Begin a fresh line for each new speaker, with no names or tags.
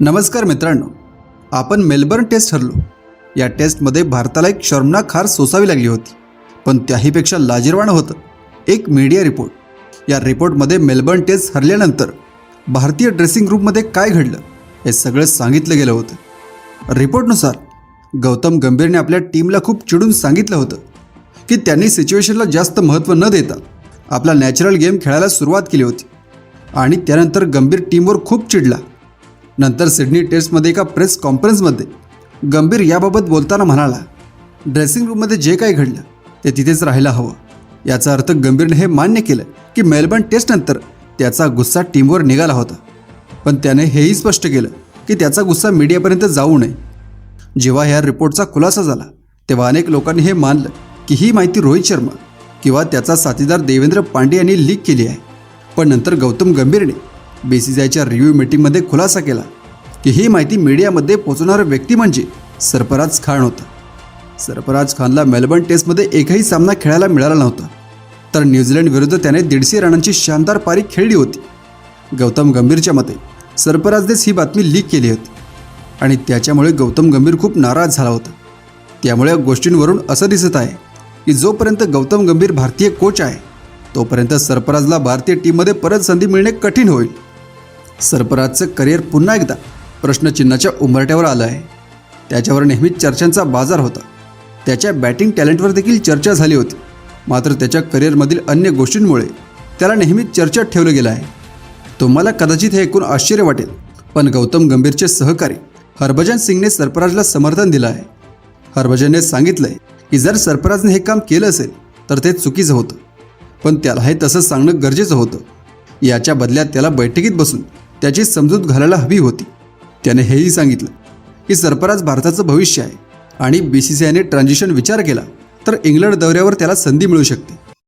नमस्कार मित्रांनो आपण मेलबर्न टेस्ट हरलो. या टेस्टमध्ये भारताला एक शर्मनाक हार सोसावी लागली होती पण त्याहीपेक्षा लाजिरवाणं होतं. एक मीडिया रिपोर्ट. या रिपोर्टमध्ये मेलबर्न टेस्ट हरल्यानंतर भारतीय ड्रेसिंग रूममध्ये काय घडलं हे सगळं सांगितलं गेलं होतं. रिपोर्टनुसार गौतम गंभीरने आपल्या टीमला खूप चिडून सांगितलं होतं की त्यांनी सिच्युएशनला जास्त महत्त्व न देता आपला नॅचरल गेम खेळायला सुरुवात केली होती. आणि त्यानंतर गंभीर टीमवर खूप चिडला. नंतर सिडनी टेस्टमध्ये एका प्रेस कॉन्फरन्समध्ये गंभीर याबाबत बोलताना म्हणाला ड्रेसिंग रूममध्ये जे काही घडलं ते तिथेच राहायला हवं. याचा अर्थ गंभीरने हे मान्य केलं की मेलबर्न टेस्टनंतर त्याचा गुस्सा टीमवर निघाला होता. पण त्याने हेही स्पष्ट केलं की त्याचा गुस्सा मीडियापर्यंत जाऊ नये. जेव्हा ह्या रिपोर्टचा खुलासा झाला तेव्हा अनेक लोकांनी हे मानलं की ही माहिती रोहित शर्मा किंवा त्याचा साथीदार देवेंद्र पांडे यांनी लीक केली आहे. पण नंतर गौतम गंभीरने बी सी आयच्या रिव्ह्यू मीटिंगमध्ये खुलासा केला की ही माहिती मीडियामध्ये पोचवणारा व्यक्ती म्हणजे सरफराज खान होता. सरफराज खानला मेलबर्न टेस्टमध्ये एकही सामना खेळायला मिळाला नव्हता. तर न्यूझीलंड विरुद्ध त्याने दीडशे रनांची शानदार पारी खेळली होती. गौतम गंभीरच्या मते सरफराजनेच ही बातमी लीक केली होती. आणि त्याच्यामुळे गौतम गंभीर खूप नाराज झाला होता. त्यामुळे या गोष्टींवरून असं दिसत आहे की जोपर्यंत गौतम गंभीर भारतीय कोच आहे तोपर्यंत सरफराजला भारतीय टीममध्ये परत संधी मिळणे कठीण होईल. सरपराजचं करिअर पुन्हा एकदा प्रश्नचिन्हाच्या उंबरट्यावर आलं आहे. त्याच्यावर नेहमीच चर्चांचा बाजार होता. त्याच्या बॅटिंग टॅलेंटवर देखील चर्चा झाली होती. मात्र त्याच्या करिअरमधील अन्य गोष्टींमुळे त्याला नेहमीच चर्चेत ठेवलं गेलं आहे. तुम्हाला कदाचित हे ऐकून आश्चर्य वाटेल पण गौतम गंभीरचे सहकारी हरभजन सिंगने सरफराजला समर्थन दिलं आहे. हरभजनने सांगितलंय की जर सरफराजने हे काम केलं असेल तर ते चुकीचं होतं. पण त्याला हे तसं सांगणं गरजेचं होतं. याच्या बदल्यात त्याला बैठकीत बसून त्याची समजूत घालायला हवी होती. त्याने हेही सांगितलं की सरफराज भारताचं भविष्य आहे आणि बी सी सी आयने ट्रान्झिशन विचार केला तर इंग्लंड दौऱ्यावर त्याला संधी मिळू शकते.